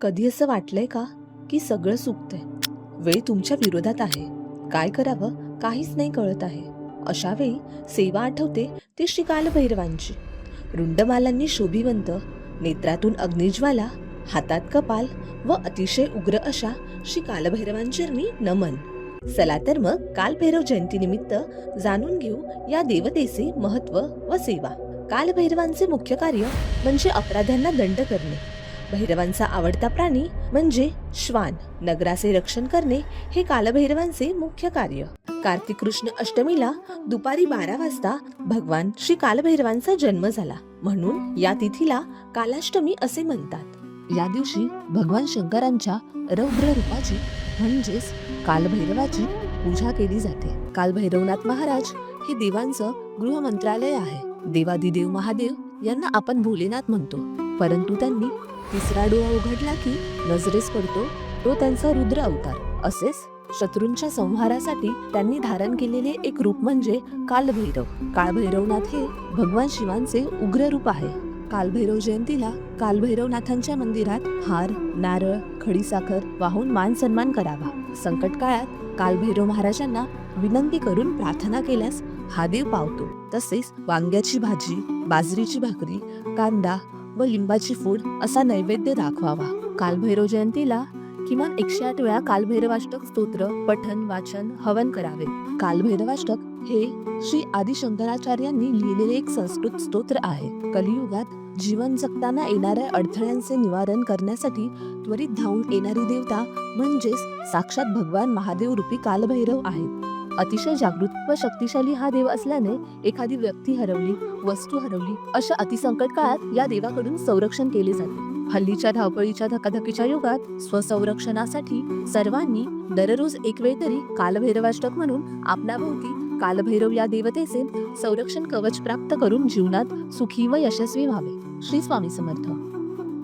कधी असं वाटलंय का की सगळं चुकतंय वेळ तुमच्या विरोधात आहे. काय करावं काहीच नाही कळत आहे. अशा वेळी सेवा आठवते ती श्री कालभैरवांची रुंडमालांनी शोभिवंत नेत्रातून अग्निज्वाला हातात कपाल व अतिशय उग्र अशा श्री कालभैरवांचरणी नमन. चला तर मग कालभैरव जयंतीनिमित्त जाणून घेऊ या देवतेचे महत्त्व व सेवा. कालभैरवांचे मुख्य कार्य म्हणजे अपराध्यांना दंड करणे. भैरवांचा आवडता प्राणी म्हणजे श्वान. नगराचे रक्षण करणे हे कालभैरवांचे मुख्य कार्य. कार्तिक कृष्ण अष्टमीला दुपारी बारा वाजता भगवान श्री कालभैरवांचा जन्म झाला. म्हणून या तिथीला कालाष्टमी असे म्हणतात. या दिवशी भगवान शंकरांच्या रौद्र रूपाची म्हणजेच कालभैरवाची पूजा केली जाते. कालभैरवनाथ महाराज हे देवांचं गृह मंत्रालय आहे. देवादिदेव महादेव यांना आपण भोलेनाथ म्हणतो. परंतु त्यांनी तिसरा डोळा उघडला की नजरेस पडतो तो त्यांचा रुद्र अवतार. असेच शत्रूंच्या संहारासाठी त्यांनी धारण केलेले एक रूप म्हणजे कालभैरव. कालभैरवनाथ हे भगवान शिवांचे उग्र रूप आहे. कालभैरव जयंतीला कालभैरवनाथांच्या मंदिरात हार नारळ खडीसाखर वाहून मान सन्मान करावा. संकट काळात कालभैरव महाराजांना विनंती करून प्रार्थना केल्यास हा देव पावतो. तसेच वांग्याची भाजी बाजरीची भाकरी कांदा व लिंबाची फूड असा नैवेद्य दाखवावा. कालभैरव जयंतीला किमान एकशे आठ वेळा कालभैरवाष्टक स्तोत्र पठन वाचन हवन करावे. कालभैरवाष्टक हे श्री आदि शंकराचार्यांनी लिहिलेले एक संस्कृत स्तोत्र आहे. कलियुगात जीवन जगताना येणाऱ्या अडथळ्यांचे निवारण करण्यासाठी त्वरित धावून येणारी देवता म्हणजेच साक्षात भगवान महादेव रूपी कालभैरव आहेत. अतिशय जागृत व शक्तिशाली हा देव असल्याने एखादी व्यक्ती हरवली वस्तू हरवली अशा अतिसंकट काळात या देवाकडून संरक्षण केले जाते. हल्लीच्या धावपळीच्या धकाधकीच्या युगात स्वसंरक्षणासाठी सर्वांनी दररोज एक वेळ तरी कालभैरवाष्टक म्हणून आपणाभोवती कालभैरव या देवतेचे संरक्षण कवच प्राप्त करून जीवनात सुखी व यशस्वी व्हावे. श्री स्वामी समर्थ.